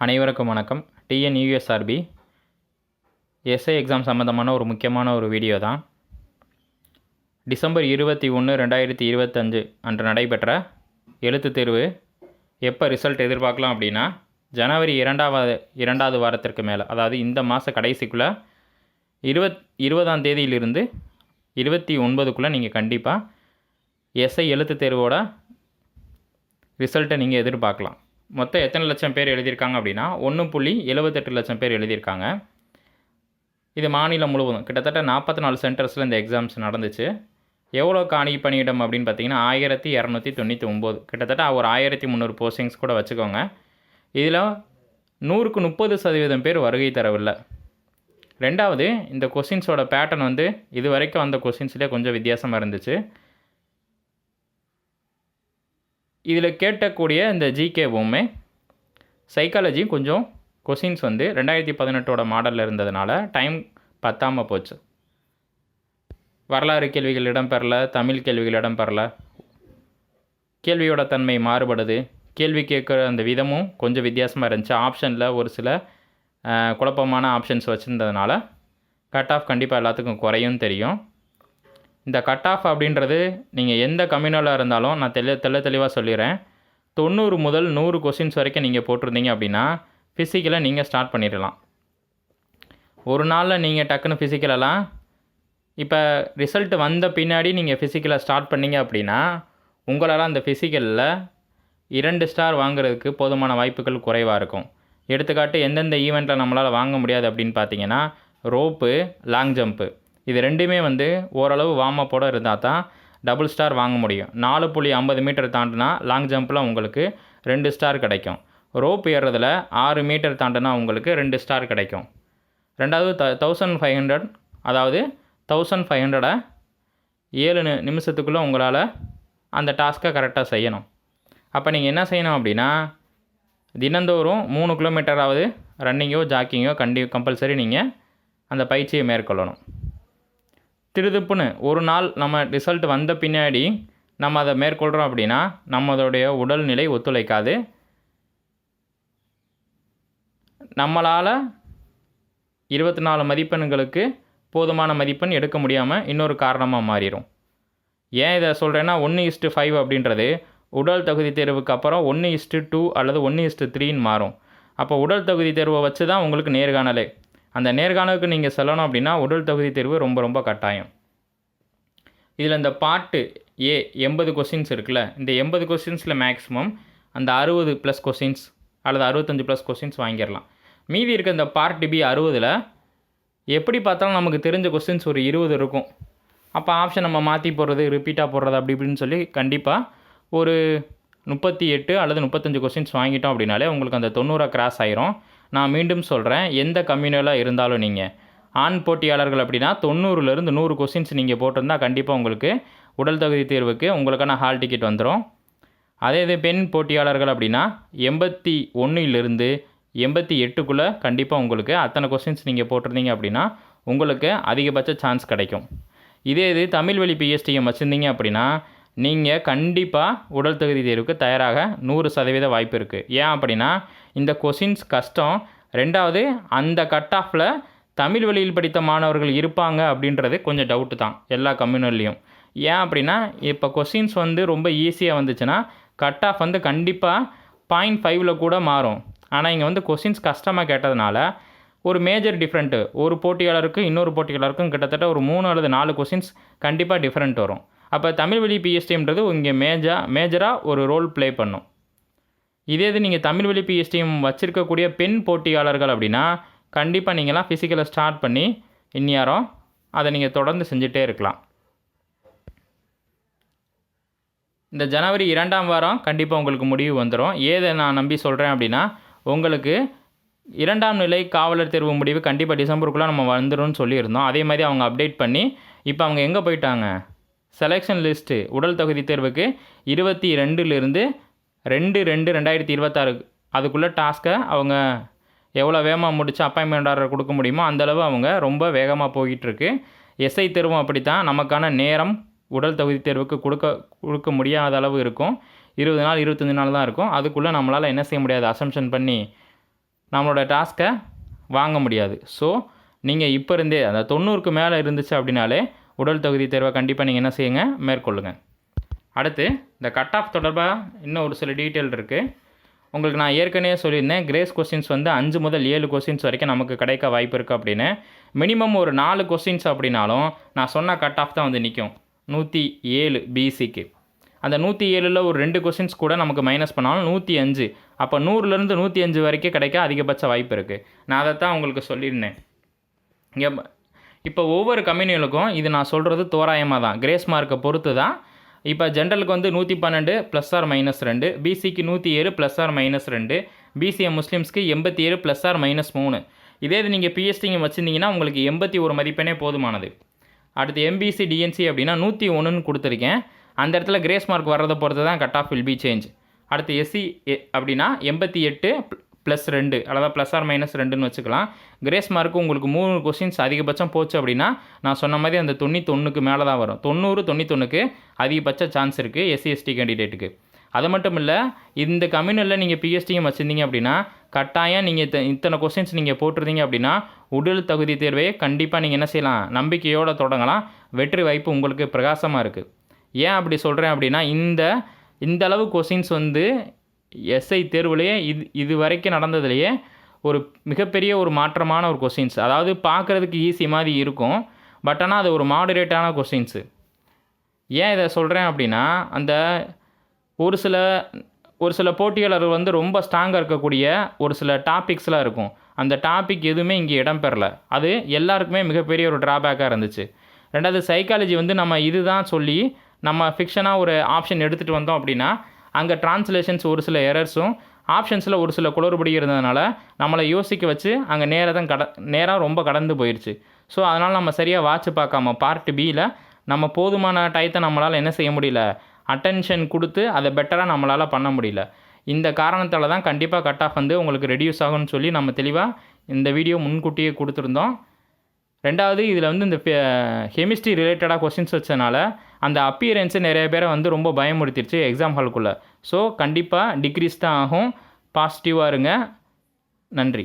அனைவருக்கும் வணக்கம். TNUSRB SI exam சம்மந்தமான ஒரு முக்கியமான ஒரு வீடியோ தான். டிசம்பர் இருபத்தி ஒன்று ரெண்டாயிரத்தி இருபத்தஞ்சு அன்று நடைபெற்ற எழுத்து தேர்வு எப்போ ரிசல்ட் எதிர்பார்க்கலாம் அப்படின்னா ஜனவரி இரண்டாவது இரண்டாவது வாரத்திற்கு மேலே அதாவது இந்த மாத கடைசிக்குள்ளே இருபத் இருபதாம் தேதியிலிருந்து இருபத்தி ஒன்பதுக்குள்ளே நீங்கள் கண்டிப்பாக எஸ்ஐ எழுத்து தேர்வோட ரிசல்ட்டை நீங்கள் எதிர்பார்க்கலாம். மொத்தம் எத்தனை லட்சம் பேர் எழுதியிருக்காங்க அப்படின்னா ஒன்று புள்ளி எழுபத்தெட்டு லட்சம் பேர் எழுதியிருக்காங்க. இது மாநிலம் முழுவதும். கிட்டத்தட்ட நாற்பத்தி நாலு சென்டர்ஸில் இந்த எக்ஸாம்ஸ் நடந்துச்சு. எவ்வளோ காணி பணியிடம் அப்படின்னு பார்த்தீங்கன்னா ஆயிரத்தி இரநூத்தி தொண்ணூற்றி ஒம்பது. கிட்டத்தட்ட ஒரு ஆயிரத்தி முந்நூறு போஸ்டிங்ஸ் கூட வச்சுக்கோங்க. இதில் நூறுக்கு முப்பது சதவீதம் பேர் வருகை தரவில்லை. ரெண்டாவது இந்த கொஷின்ஸோட பேட்டர்ன் வந்து இது வரைக்கும் வந்த கொஸ்டின்ஸ்லேயே கொஞ்சம் வித்தியாசமாக இருந்துச்சு. இதில் கேட்டக்கூடிய இந்த ஜிகேவுமே சைக்காலஜி கொஞ்சம் கொஷின்ஸ் வந்து ரெண்டாயிரத்தி பதினெட்டோட மாடலில் இருந்ததுனால டைம் பத்தாமல் போச்சு. வரலாறு கேள்விகள் இடம்பெறல தமிழ் கேள்விகள் இடம்பெறல. கேள்வியோட தன்மை மாறுபடுது. கேள்வி கேட்குற அந்த விதமும் கொஞ்சம் வித்தியாசமாக இருந்துச்சு. ஆப்ஷனில் ஒரு சில குழப்பமான ஆப்ஷன்ஸ் வச்சுருந்ததுனால கட் ஆஃப் கண்டிப்பாக எல்லாத்துக்கும் குறையும் தெரியும். இந்த கட் ஆஃப் அப்படின்றது நீங்கள் எந்த கம்யூனலாக இருந்தாலும் நான் தெளி தெள்ள தெளிவாக சொல்லிடுறேன் தொண்ணூறு முதல் நூறு கொஷின்ஸ் வரைக்கும் நீங்கள் போட்டிருந்தீங்க அப்படின்னா ஃபிசிக்கலை நீங்கள் ஸ்டார்ட் பண்ணிடலாம். ஒரு நாளில் நீங்கள் டக்குன்னு ஃபிசிக்கலெல்லாம் இப்போ ரிசல்ட் வந்த பின்னாடி நீங்கள் ஃபிசிக்கலை ஸ்டார்ட் பண்ணீங்க அப்படின்னா உங்களால் அந்த ஃபிசிக்கலில் இரண்டு ஸ்டார் வாங்குறதுக்கு போதுமான வாய்ப்புகள் குறைவாக இருக்கும். எடுத்துக்காட்டு எந்தெந்த ஈவெண்ட்டில் நம்மளால் வாங்க முடியாது அப்படின்னு பார்த்தீங்கன்னா ரோப்பு லாங் ஜம்ப்பு இது ரெண்டுமே வந்து ஓரளவு வார்ம் இருந்தால் தான் டபுள் ஸ்டார் வாங்க முடியும். நாலு புள்ளி ஐம்பது மீட்டர் தாண்டினா லாங் ஜம்பில் உங்களுக்கு ரெண்டு ஸ்டார் கிடைக்கும். ரோப் ஏறுறதுல ஆறு மீட்டர் தாண்டினா உங்களுக்கு ரெண்டு ஸ்டார் கிடைக்கும். ரெண்டாவது த தௌசண்ட் ஃபைவ் ஹண்ட்ரட் அதாவது தௌசண்ட் ஃபைவ் ஹண்ட்ரடை ஏழு நி நிமிஷத்துக்குள்ளே உங்களால் அந்த டாஸ்க்கை கரெக்டாக செய்யணும். அப்போ நீங்கள் என்ன செய்யணும் அப்படின்னா தினந்தோறும் மூணு கிலோமீட்டராவது ரன்னிங்கோ ஜாக்கிங்கோ கண்டி கம்பல்சரி நீங்கள் அந்த பயிற்சியை மேற்கொள்ளணும். திருதுப்புன்னு ஒரு நாள் நம்ம ரிசல்ட் வந்த பின்னாடி நம்ம அதை மேற்கொள்கிறோம் அப்படின்னா நம்மளுடைய உடல்நிலை ஒத்துழைக்காது. நம்மளால் இருபத்தி நாலு மதிப்பெண்களுக்கு போதுமான மதிப்பெண் எடுக்க முடியாமல் இன்னொரு காரணமாக மாறிடும் ஏன் இதை சொல்கிறேன்னா ஒன்று இஸ்ட்டு ஃபைவ் அப்படின்றது உடல் தகுதி தேர்வுக்கு அப்புறம் ஒன்று இஸ்ட்டு டூ அல்லது ஒன்று இஸ்ட்டு த்ரீன்னு மாறும். அப்போ உடல் தகுதி தேர்வை வச்சு தான் உங்களுக்கு நேர்காணலே. அந்த நேர்காணலுக்கு நீங்கள் செல்லணும் அப்படின்னா உடல் தகுதி தேர்வு ரொம்ப ரொம்ப கட்டாயம். இதில் இந்த பாட்டு ஏ எண்பது கொஸ்டின்ஸ் இருக்குல்ல இந்த எண்பது கொஸ்டின்ஸில் மேக்ஸிமம் அந்த அறுபது ப்ளஸ் கொஸ்டின்ஸ் அல்லது அறுபத்தஞ்சு ப்ளஸ் கொஸ்டின்ஸ் வாங்கிடலாம். மீதி இருக்க இந்த பார்ட் பி அறுபதில் எப்படி பார்த்தாலும் நமக்கு தெரிஞ்ச கொஸ்டின்ஸ் ஒரு இருபது இருக்கும். அப்போ ஆப்ஷன் நம்ம மாற்றி போடுறது ரிப்பீட்டாக போடுறது அப்படி இப்படின்னு சொல்லி கண்டிப்பாக ஒரு முப்பத்தி எட்டு அல்லது முப்பத்தஞ்சு கொஸ்டின்ஸ் வாங்கிட்டோம் அப்படின்னாலே உங்களுக்கு அந்த தொண்ணூறாக கிராஸ் ஆயிரும். நான் மீண்டும் சொல்கிறேன் எந்த கம்யூனலாக இருந்தாலும் நீங்கள் ஆண் போட்டியாளர்கள் அப்படின்னா தொண்ணூறுலேருந்து நூறு கொஸ்டின்ஸ் நீங்கள் போட்டிருந்தால் கண்டிப்பாக உங்களுக்கு உடல் தகுதி தேர்வுக்கு உங்களுக்கான ஹால் டிக்கெட் வந்துடும் அதே இது பெண் போட்டியாளர்கள் அப்படின்னா எண்பத்தி ஒன்றிலிருந்து எண்பத்தி எட்டுக்குள்ளே கண்டிப்பாக உங்களுக்கு அத்தனை கொஸ்டின்ஸ் நீங்கள் போட்டிருந்தீங்க அப்படின்னா உங்களுக்கு அதிகபட்ச சான்ஸ் கிடைக்கும். இதே இது தமிழ் வழி பிஎஸ்டிஎம் வச்சுருந்தீங்க அப்படின்னா நீங்கள் கண்டிப்பாக உடல் தகுதி தேர்வுக்கு தயாராக நூறு சதவீத வாய்ப்பு இருக்குது ஏன் அப்படின்னா இந்த கொஷின்ஸ் கஷ்டம். ரெண்டாவது அந்த கட் ஆஃபில் தமிழ் வழியில் படித்த மாணவர்கள் இருப்பாங்க அப்படின்றது கொஞ்சம் டவுட்டு தான் எல்லா கம்யூனல்லையும் ஏன் அப்படின்னா இப்போ கொஷின்ஸ் வந்து ரொம்ப ஈஸியாக வந்துச்சுன்னா கட் ஆஃப் வந்து கண்டிப்பாக பாயிண்ட் ஃபைவ்ல கூட மாறும். ஆனால் இங்கே வந்து கொஷின்ஸ் கஷ்டமாக கேட்டதுனால ஒரு மேஜர் டிஃப்ரெண்ட்டு ஒரு போட்டியாளருக்கும் இன்னொரு போட்டியாளருக்கும் கிட்டத்தட்ட ஒரு மூணு அல்லது நாலு கொஷின்ஸ் கண்டிப்பாக டிஃப்ரெண்ட் வரும். அப்போ தமிழ் வழி பிஎஸ்டின்றது இங்கே மேஜா மேஜராக ஒரு ரோல் ப்ளே பண்ணும். இதே இது நீங்கள் தமிழ் வழி பிஎஸ்டிஎம் வச்சுருக்கக்கூடிய பெண் போட்டியாளர்கள் அப்படின்னா கண்டிப்பாக நீங்களாம் ஃபிசிக்கலை ஸ்டார்ட் பண்ணி இந்நேரம் அதை நீங்கள் தொடர்ந்து செஞ்சுட்டே இருக்கலாம். இந்த ஜனவரி இரண்டாம் வாரம் கண்டிப்பாக உங்களுக்கு முடிவு வந்துடும் ஏதை நான் நம்பி சொல்கிறேன் அப்படின்னா உங்களுக்கு இரண்டாம் நிலை காவலர் தேர்வு முடிவு கண்டிப்பாக டிசம்பருக்குள்ளே நம்ம வந்துடும்னு சொல்லியிருந்தோம். அதே மாதிரி அவங்க அப்டேட் பண்ணி இப்போ அவங்க எங்கே போயிட்டாங்க? செலெக்ஷன் லிஸ்ட்டு உடல் தகுதி தேர்வுக்கு இருபத்தி ரெண்டுலேருந்து ரெண்டு ரெண்டு ரெண்டாயிரத்தி இருபத்தாறு. அதுக்குள்ளே டாஸ்க்கை அவங்க எவ்வளோ வேகமாக முடிச்சு அப்பாயின்மெண்ட் ஆர்டர் கொடுக்க முடியுமோ அந்தளவு அவங்க ரொம்ப வேகமாக போயிட்டுருக்கு. எஸ்ஐ தேர்வும் அப்படி தான் நமக்கான நேரம் உடல் தகுதி தேர்வுக்கு கொடுக்க கொடுக்க முடியாத அளவு இருக்கும். இருபது நாள் இருபத்தஞ்சி நாள் தான் இருக்கும். அதுக்குள்ளே நம்மளால் என்ன செய்ய முடியாது? அசம்ஷன் பண்ணி நம்மளோட டாஸ்க்கை வாங்க முடியாது. ஸோ நீங்கள் இப்போ இருந்தே அந்த தொண்ணூறுக்கு மேலே இருந்துச்சு அப்படின்னாலே உடல் தகுதி தேர்வை கண்டிப்பாக நீங்கள் என்ன செய்யுங்க? மேற்கொள்ளுங்கள் அடுத்து இந்த கட் ஆஃப் தொடர்பாக இன்னும் ஒரு சில டீட்டெயில் இருக்குது உங்களுக்கு நான் ஏற்கனவே சொல்லியிருந்தேன் கிரேஸ் கொஸ்டின்ஸ் வந்து அஞ்சு முதல் ஏழு கொஸ்டின்ஸ் வரைக்கும் நமக்கு கிடைக்க வாய்ப்பு இருக்குது அப்படின்னு. மினிமம் ஒரு நாலு கொஸ்டின்ஸ் அப்படின்னாலும் நான் சொன்ன கட் ஆஃப் தான் வந்து நிற்கும் நூற்றி ஏழு பிசிக்கு அந்த நூற்றி ஏழில் ஒரு ரெண்டு கொஸ்டின்ஸ் கூட நமக்கு மைனஸ் பண்ணாலும் நூற்றி அஞ்சு. அப்போ நூறுலேருந்து நூற்றி அஞ்சு வரைக்கும் கிடைக்க அதிகபட்ச வாய்ப்பு இருக்குது நான் அதை தான் உங்களுக்கு சொல்லியிருந்தேன். இங்கே இப்போ ஒவ்வொரு கம்பெனிகளுக்கும் இது நான் சொல்கிறது தோராயமாக தான் கிரேஸ் மார்க்கை பொறுத்து தான் இப்போ ஜென்ரலுக்கு வந்து நூற்றி பன்னெண்டு ப்ளஸ் ஆர் மைனஸ் ரெண்டு பிசிக்கு நூற்றி ஏழு ப்ளஸ் ஆர் மைனஸ் ரெண்டு பிசிஎம் முஸ்லீம்ஸ்க்கு எண்பத்தி ஏழு ப்ளஸ் ஆர் மைனஸ் மூணு. இதே இது நீங்கள் பிஎஸ்டிங்க வச்சுருந்தீங்கன்னா உங்களுக்கு எண்பத்தி ஒரு மதிப்பெண்ணே போதுமானது. அடுத்து எம்பிசி டிஎன்சி அப்படின்னா நூற்றி ஒன்றுன்னு கொடுத்துருக்கேன். அந்த இடத்துல கிரேஸ் மார்க் வர்றதை பொறுத்து தான் cut off will be change அடுத்து எஸ்சி அப்படின்னா எண்பத்தி எட்டு ப்ளஸ் ரெண்டு அதாவது ப்ளஸ் ஆர் மைனஸ் ரெண்டுன்னு வச்சுக்கலாம். கிரேஸ் மார்க்கு உங்களுக்கு மூணு கொஸ்டின்ஸ் அதிகபட்சம் போச்சு அப்படின்னா நான் சொன்ன மாதிரி அந்த தொண்ணூத்தொன்றுக்கு மேலே தான் வரும். தொண்ணூறு தொண்ணூத்தொன்றுக்கு அதிகபட்ச சான்ஸ் இருக்குது எஸ்சிஎஸ்டி கேண்டிடேட்டுக்கு அது மட்டும் இல்லை இந்த கம்யூனலில் நீங்கள் பிஎஸ்டியும் வச்சுருந்தீங்க அப்படின்னா கட்டாயம் நீங்கள் இத்த இத்தனை கொஸ்டின்ஸ் நீங்கள் போட்டிருந்தீங்க அப்படின்னா உடல் தகுதி தேர்வே கண்டிப்பாக நீங்கள் என்ன செய்யலாம் நம்பிக்கையோடு தொடங்கலாம். வெற்றி வாய்ப்பு உங்களுக்கு பிரகாசமாக இருக்குது ஏன் அப்படி சொல்கிறேன் அப்படின்னா இந்த இந்த அளவு கொஸ்டின்ஸ் வந்து எஸ்ஐ தேர்வுலேயே இது இது வரைக்கும் நடந்ததுலேயே ஒரு மிகப்பெரிய ஒரு மாற்றமான ஒரு கொஸ்டின்ஸ் அதாவது பார்க்குறதுக்கு ஈஸி மாதிரி இருக்கும். பட் ஆனால் அது ஒரு மாடரேட்டான கொஸ்டின்ஸு ஏன் இதை சொல்கிறேன் அப்படின்னா அந்த ஒரு சில ஒரு சில போட்டியாளர்கள் வந்து ரொம்ப ஸ்ட்ராங்காக இருக்கக்கூடிய ஒரு சில டாபிக்ஸ்லாம் இருக்கும். அந்த டாபிக் எதுவுமே இங்கே இடம்பெறல அது எல்லாருக்குமே மிகப்பெரிய ஒரு ட்ராபேக்காக இருந்துச்சு. ரெண்டாவது சைக்காலஜி வந்து நம்ம இதுதான் சொல்லி நம்ம ஃபிக்ஷனாக ஒரு ஆப்ஷன் எடுத்துகிட்டு வந்தோம் அப்படின்னா அங்கே ட்ரான்ஸ்லேஷன்ஸ் ஒரு சில எரர்ஸும் ஆப்ஷன்ஸில் ஒரு சில குளறுபடி இருந்ததுனால நம்மளை யோசிக்க வச்சு அங்கே நேராக தான் கட நேரம் ரொம்ப கடந்து போயிடுச்சு ஸோ அதனால் நம்ம சரியாக வாட்ச் பார்க்காம பார்ட் பியில் நம்ம போதுமான டயத்தை நம்மளால் என்ன செய்ய முடியல? அட்டென்ஷன் கொடுத்து அதை பெட்டராக நம்மளால் பண்ண முடியல. இந்த காரணத்தால் தான் கண்டிப்பாக கட் ஆஃப் வந்து உங்களுக்கு ரெடியூஸ் ஆகும்னு சொல்லி நம்ம தெளிவாக இந்த வீடியோ முன்கூட்டியே கொடுத்துருந்தோம். ரெண்டாவது இதில் வந்து இந்த கெமிஸ்ட்ரி ரிலேட்டடாக கொஸ்டின்ஸ் வச்சனால அந்த அப்பியரன்ஸு நிறைய பேரை வந்து ரொம்ப பயமுறுத்திடுச்சு எக்ஸாம் ஹாலுக்குள்ளே ஸோ கண்டிப்பாக டிக்ரீஸ் தான் ஆகும். பாசிட்டிவாக இருங்க. நன்றி.